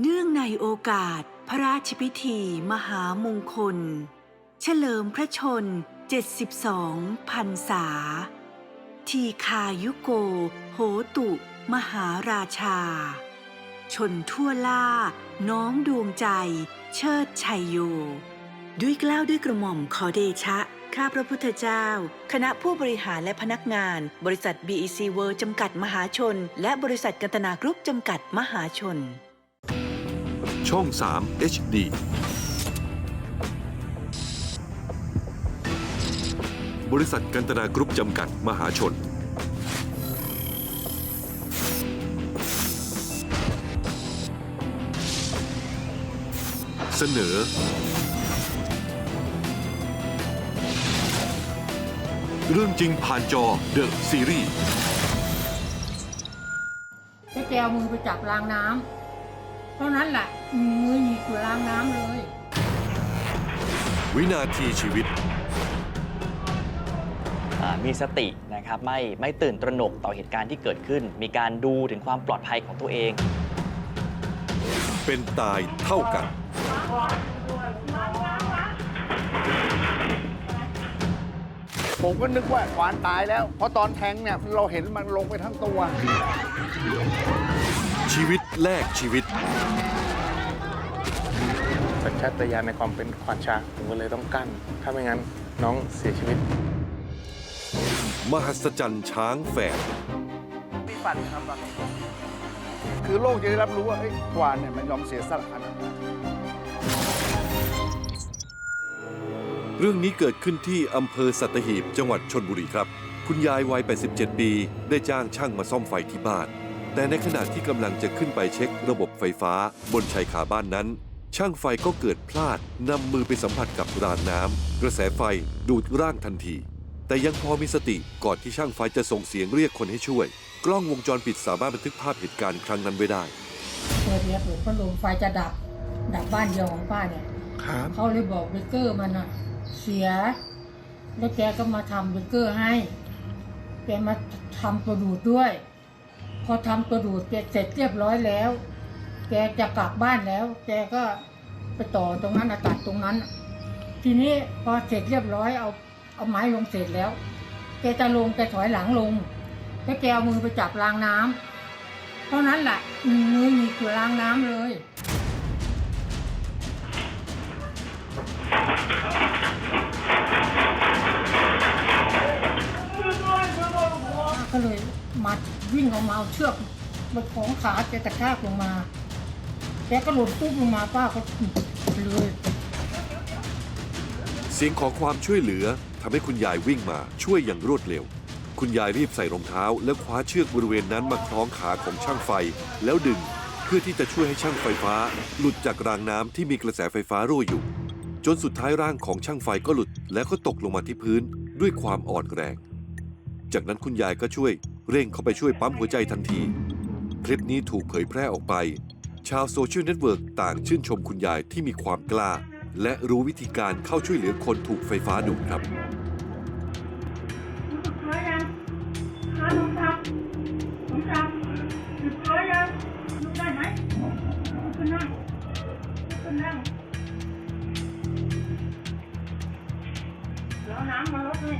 เนื่องในโอกาสพระราชพิธีมหามงคล เฉลิมพระชน 72 พรรษา ทีคายุโก โหตุ มหาราชา ชนทั่วล่า น้อมดวงใจ เชิดชัยโย ด้วยกล้าวด้วยกระหม่อมขอเดชะ ข้าพระพุทธเจ้า คณะผู้บริหารและพนักงาน บริษัท BEC World จำกัดมหาชน และบริษัทกันตนากรุ๊ปจำกัดมหาชน ช่อง 3 HD บริษัทกันตนากรุ๊ปจำกัดมหาชน เสนอ เรื่องจริงผ่านจอเดอะซีรีส์ให้แกเอามือไปจับรางน้ำ ท่านั้นแหละมือหยิบอยู่รางน้ำเลย วินาทีชีวิต อ่ามีสตินะครับไม่ไม่ตื่นตระหนกต่อเหตุการณ์ที่เกิดขึ้น มีการดูถึงความปลอดภัยของตัวเอง เป็นตายเท่ากัน ผมก็นึกว่าขวานตายแล้ว เพราะตอนแทงเนี่ยเราเห็นมันลงไปทั้งตัว ชีวิตแลกชีวิต สัญชาตญาณในความเป็นควานช้างผมก็เลยต้องกั้น ถ้าไม่งั้นน้องเสียชีวิต มหัศจรรย์ช้างแฝดมีฟันครับฟันคือโลกจะได้รับรู้ว่าเอ้ยขวานเนี่ยมันยอมเสียสละนะเรื่องนี้เกิดขึ้นที่อำเภอสัตหีบจังหวัดชนบุรีครับ คุณยายวัย 87 ปี ได้จ้างช่างมาซ่อมไฟที่บ้าน แต่ในขณะที่กำลังจะขึ้นไปเช็คระบบไฟฟ้าบนชายคาบ้านนั้น ช่างไฟก็เกิดพลาดนำมือไปสัมผัสกับรางน้ำกระแสไฟดูดร่างทันที แต่ยังพอมีสติก่อนที่ช่างไฟจะส่งเสียงเรียกคนให้ช่วย กล้องวงจรปิดสามารถบันทึกภาพเหตุการณ์ครั้งนั้นไว้ได้เปิดเนี่ยเปิดพัดลมไฟจะดับ ดับบ้านเดียวของป้าเนี่ยครับเขาเลยบอกเบเกอร์มันอะเสีย แล้วแกก็มาทำเบเกอร์ให้แกมาทำตัวดูดด้วย พอทำตัวดูดแกเสร็จเรียบร้อยแล้ว แกจะกลับบ้านแล้ว แกก็ไปต่อตรงนั้นอะตัดตรงนั้น ทีนี้พอเสร็จเรียบร้อยเอาเอาไม้ลงเสร็จแล้ว แกจะลงแกถอยหลังลงแล้วแกเอามือไปจับรางน้ำเท่านั้นแหละมือหยิบอรางน้ำเลยก็เลย มาวิ่งออกมาเอาเชือกมาของขาแกกระชากลงมาแกก็หล่นปุ๊บลงมาป้าก็เลยเสียงขอความช่วยเหลือทำให้คุณยายวิ่งมาช่วยอย่างรวดเร็ว คุณยายรีบใส่รองเท้า และคว้าเชือกบริเวณนั้นมาคล้องขาของช่างไฟ แล้วดึงเพื่อที่จะช่วยให้ช่างไฟฟ้า หลุดจากรางน้ำที่มีกระแสไฟฟ้ารั่วอยู่ จนสุดท้ายร่างของช่างไฟก็หลุด และก็ตกลงมาที่พื้นด้วยความอ่อนแรง จากนั้นคุณยายก็ช่วยเร่งเข้าไปช่วยปั๊มหัวใจทันที คลิปนี้ถูกเผยแพร่ออกไป ชาวโซเชียลเน็ตเวิร์กต่างชื่นชมคุณยายที่มีความกล้า และรู้วิธีการเข้าช่วยเหลือคนถูกไฟฟ้าดูดครับพอยังหาหนุ่มทับหนุ่มทับหยุดพอยังลุกได้ไหมลุกขึ้นนั่งลุกขึ้นนั่งเดี๋ยวเอาน้ำมาลดให้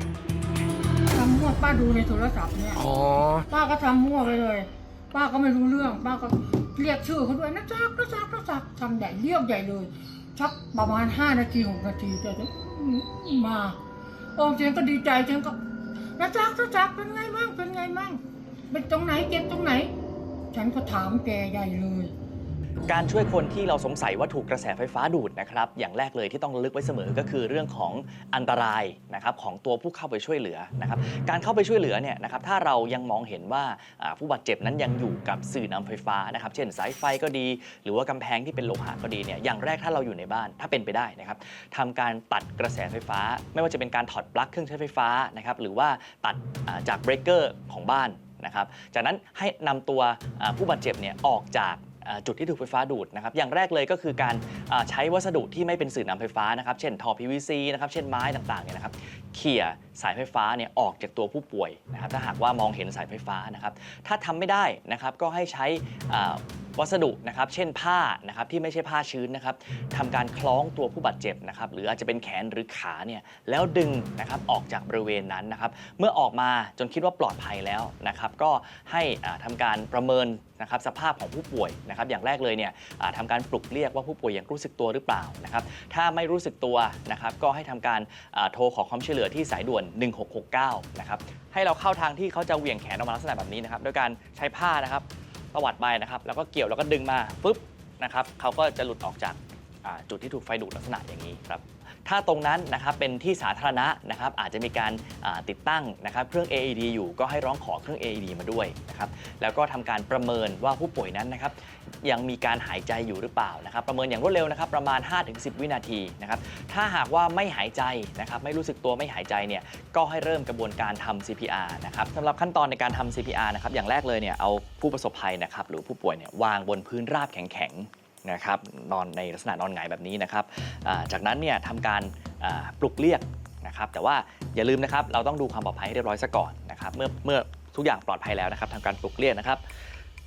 ทำมั่วป้าดูในโทรศัพท์เนี่ยอ๋อ ป้าก็ทำมั่วไปเลย ป้าก็ไม่รู้เรื่อง ป้าก็เรียกชื่อเขาด้วยนะจักนะจักนะจักทำใหญ่เรียกใหญ่เลยชักประมาณห้านาทีหกนาทีจะมาโอ้เจนก็ดีใจเจนก็นะจักนะจักเป็นไงบ้างเป็นไงบ้างเป็นตรงไหนเจ็บตรงไหน ฉันก็ถามแกใหญ่เลย การช่วยคนที่เราสงสัยว่าถูกกระแสไฟฟ้าดูดนะครับ อย่างแรกเลยที่ต้องลึกไว้เสมอก็คือเรื่องของอันตรายนะครับของตัวผู้เข้าไปช่วยเหลือนะครับ การเข้าไปช่วยเหลือเนี่ยนะครับถ้าเรายังมองเห็นว่าผู้บาดเจ็บนั้นยังอยู่กับสื่อนำไฟฟ้านะครับ เช่นสายไฟก็ดี หรือว่ากำแพงที่เป็นโลหะก็ดีเนี่ยอย่างแรกถ้าเราอยู่ในบ้านถ้าเป็นไปได้นะครับทำการตัดกระแสไฟฟ้า ไม่ว่าจะเป็นการถอดปลั๊กเครื่องใช้ไฟฟ้านะครับหรือว่าตัดจากเบรกเกอร์ของบ้านนะครับ จากนั้นให้นำตัวผู้บาดเจ็บเนี่ยออกจาก จุดที่ถูกไฟฟ้าดูดนะครับอย่างแรกเลยก็คือการใช้วัสดุที่ไม่เป็นสื่อนำไฟฟ้านะครับเช่นท่อ PVC นะครับเช่นไม้ต่างๆเนี่ยนะครับ เขี่ยสายไฟฟ้าเนี่ยออกจากตัวผู้ป่วยนะครับถ้าหากว่ามองเห็นสายไฟฟ้านะครับถ้าทำไม่ได้นะครับก็ให้ใช้วัสดุนะครับเช่นผ้านะครับที่ไม่ใช่ผ้าชื้นนะครับทำการคล้องตัวผู้บาดเจ็บนะครับหรืออาจจะเป็นแขนหรือขาเนี่ยแล้วดึงนะครับออกจากบริเวณนั้นนะครับเมื่อออกมาจนคิดว่าปลอดภัยแล้วนะครับก็ให้อ่าทำการประเมินนะครับสภาพของผู้ป่วยนะครับอย่างแรกเลยเนี่ยทำการปลุกเรียกว่าผู้ป่วยยังรู้สึกตัวหรือเปล่านะครับถ้าไม่รู้สึกตัวนะครับก็ให้ทำการโทรขอความช่วยเหลืออที่สายด่วน 1669 นะครับ ให้เราเข้าทางที่เขาจะเหวี่ยงแขนออกมาลักษณะแบบนี้นะครับ โดยการใช้ผ้านะครับตวัดไปนะครับ แล้วก็เกี่ยวแล้วก็ดึงมาปุ๊บนะครับเขาก็จะหลุดออกจากจุดที่ถูกไฟดูดลักษณะอย่างนี้ครับ ถ้าตรงนั้นนะครับเป็นที่สาธารณะนะครับอาจจะมีการติดตั้งนะครับเครื่อง AED อยู่ก็ให้ร้องขอเครื่อง AED มาด้วยนะครับแล้วก็ทำการประเมินว่าผู้ป่วยนั้นนะครับยังมีการหายใจอยู่หรือเปล่านะครับประเมินอย่างรวดเร็วนะครับประมาณ 5-10 วินาทีนะครับถ้าหากว่าไม่หายใจนะครับไม่รู้สึกตัวไม่หายใจเนี่ยก็ให้เริ่มกระบวนการทำ CPR นะครับสำหรับขั้นตอนในการทำ CPR นะครับอย่างแรกเลยเนี่ยเอาผู้ประสบภัยนะครับหรือผู้ป่วยเนี่ยวางบนพื้นราบแข็งๆ นะครับนอนในลักษณะนอนหงายแบบนี้นะครับจากนั้นเนี่ยทำการปลุกเรียกนะครับแต่ว่าอย่าลืมนะครับเราต้องดูความปลอดภัยให้เรียบร้อยซะก่อนนะครับเมื่อเมื่อทุกอย่างปลอดภัยแล้วนะครับทำการปลุกเรียกนะครับ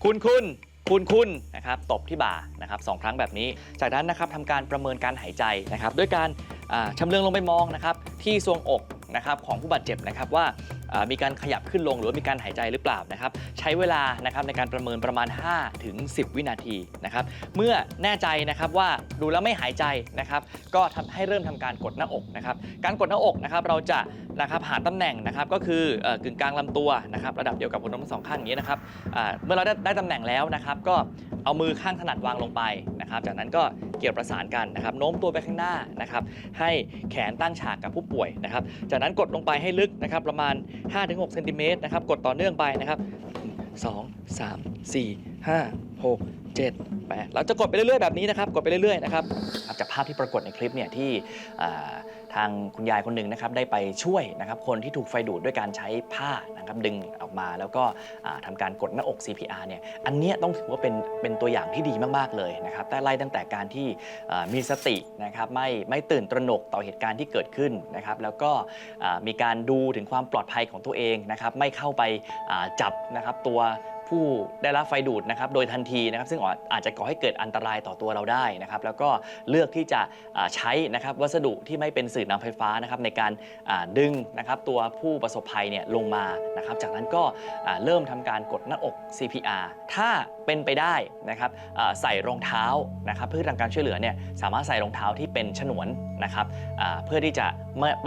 คุณคุณคุณคุณนะครับตบที่บ่านะครับสองครั้งแบบนี้ จากนั้นนะครับทำการประเมินการหายใจนะครับ ด้วยการชำเลืองลงไปมองนะครับที่ทรวงอกนะครับของผู้บาดเจ็บนะครับว่ามีการขยับขึ้นลงหรือมีการหายใจหรือเปล่านะครับ ใช้เวลานะครับในการประเมินประมาณ 5 ถึง 10 วินาทีนะครับ เมื่อแน่ใจนะครับว่าดูแล้วไม่หายใจนะครับ ก็ทำให้เริ่มทำการกดหน้าอกนะครับ การกดหน้าอกนะครับเราจะนะครับหาตำแหน่งนะครับก็คือกึ่งกลางลำตัวนะครับ ระดับเดียวกับหัวนมทั้งสองข้างอย่างนี้นะครับเมื่อเราได้ได้ตำแหน่งแล้วนะครับก็เอามือข้างถนัดวางลงไปนะครับ จากนั้นก็เกี่ยวประสานกันนะครับโน้มตัวไปข้างหน้านะครับ ให้แขนตั้งฉากกับผู้ป่วยนะครับ จากนั้นกดลงไปให้ลึกนะครับประมาณ5-6เซนติเมตรนะครับ กดต่อเนื่องไปนะครับ 2 3 4 5 6 7 8เราจะกดไปเรื่อยๆแบบนี้นะครับกดไปเรื่อยๆนะครับจากภาพที่ปรากฏในคลิปเนี่ยที่ทางคุณยายคนหนึ่งนะครับได้ไปช่วยนะครับคนที่ถูกไฟดูดด้วยการใช้ผ้านะครับดึงออกมาแล้วก็ทำาการกดหน้าอก CPR เนี่ยอันนี้ต้องถือว่าเป็นเป็นตัวอย่างที่ดีมากๆเลยนะครับแต่ไล่ตั้งแต่การที่มีสตินะครับไม่ไม่ตื่นตระหนกต่อเหตุการณ์ที่เกิดขึ้นนะครับแล้วก็มีการดูถึงความปลอดภัยของตัวเองนะครับไม่เข้าไปจับนะครับตัว ผู้ได้รับไฟดูดนะครับโดยทันทีนะครับซึ่งอาจจะก่อให้เกิดอันตรายต่อตัวเราได้นะครับแล้วก็เลือกที่จะใช้นะครับวัสดุที่ไม่เป็นสื่อนำไฟฟ้านะครับในการดึงนะครับตัวผู้ประสบภัยเนี่ยลงมานะครับจากนั้นก็เริ่มทำการกดหน้าอก CPR ถ้าเป็นไปได้นะครับใส่รองเท้านะครับเพื่อทำการช่วยเหลือเนี่ยสามารถใส่รองเท้าที่เป็นฉนวนนะครับเพื่อที่จะ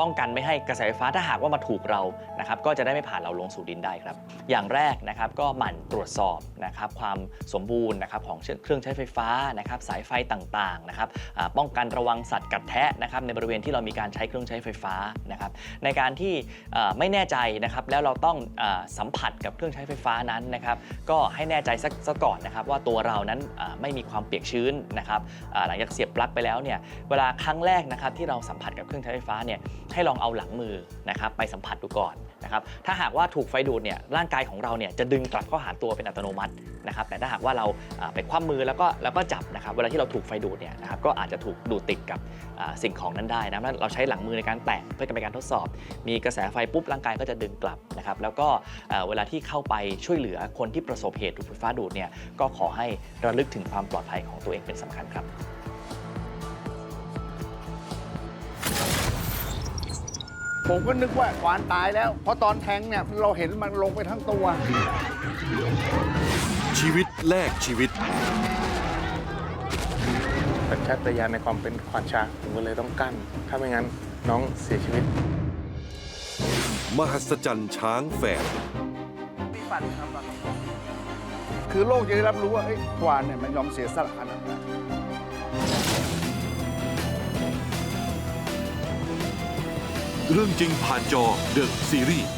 ป้องกันไม่ให้กระแสไฟฟ้าถ้าหากว่ามาถูกเรานะครับก็จะได้ไม่ผ่านเราลงสู่ดินได้ครับ อย่างแรกนะครับก็หมั่นตรวจสอบนะครับความสมบูรณ์นะครับของเครื่องใช้ไฟฟ้านะครับสายไฟต่างๆนะครับป้องกันระวังสัตว์กัดแทะนะครับในบริเวณที่เรามีการใช้เครื่องใช้ไฟฟ้านะครับในการที่ไม่แน่ใจนะครับแล้วเราต้องอสัมผัสกับเครื่องใช้ไฟฟ้านั้นนะครับก็ให้แน่ใจสักซะก่อนนะครับว่าตัวเรานั้นไม่มีความเปียกชื้นนะครับหลังจากเสียบปลั๊กไปแล้วเนี่ยเวลาครั้งแรกนะครับที่เราสัมผัสกับเครื่องใช้ไฟฟ้าเนี่ยให้ลองเอาหลังมือนะครับไปสัมผัสดูก่อน นะครับถ้าหากว่าถูกไฟดูดเนี่ยร่างกายของเราเนี่ยจะดึงกลับเข้าหาตัวเป็นอัตโนมัตินะครับแต่ถ้าหากว่าเราไปคว่ำมือแล้วก็แล้วก็จับนะครับเวลาที่เราถูกไฟดูดเนี่ยนะครับก็อาจจะถูกดูดติดกับสิ่งของนั้นได้นะเราใช้หลังมือในการแตะเพื่อเป็นการทดสอบ มีกระแสไฟปุ๊บร่างกายก็จะดึงกลับนะครับแล้วก็เอ่อเวลาที่เข้าไปช่วยเหลือคนที่ประสบเหตุถูกไฟฟ้าดูดเนี่ยก็ขอให้ระลึกถึงความปลอดภัยของตัวเองเป็นสำคัญครับ ผมก็นึกว่าขวานตายแล้ว เพราะตอนแทงเนี่ยเราเห็นมันลงไปทั้งตัว ชีวิตแลกชีวิตสัญชาตญาณในความเป็นควานช้างผมก็เลยต้องกั้น ถ้าไม่งั้นน้องเสียชีวิต มหัศจรรย์ช้างแฝดมีฝันครับฝันคือโลกจะได้รับรู้ว่าเอ้ยควานเนี่ยมันยอมเสียสละขนา เรื่องจริงผ่านจอเดอะซีรีส์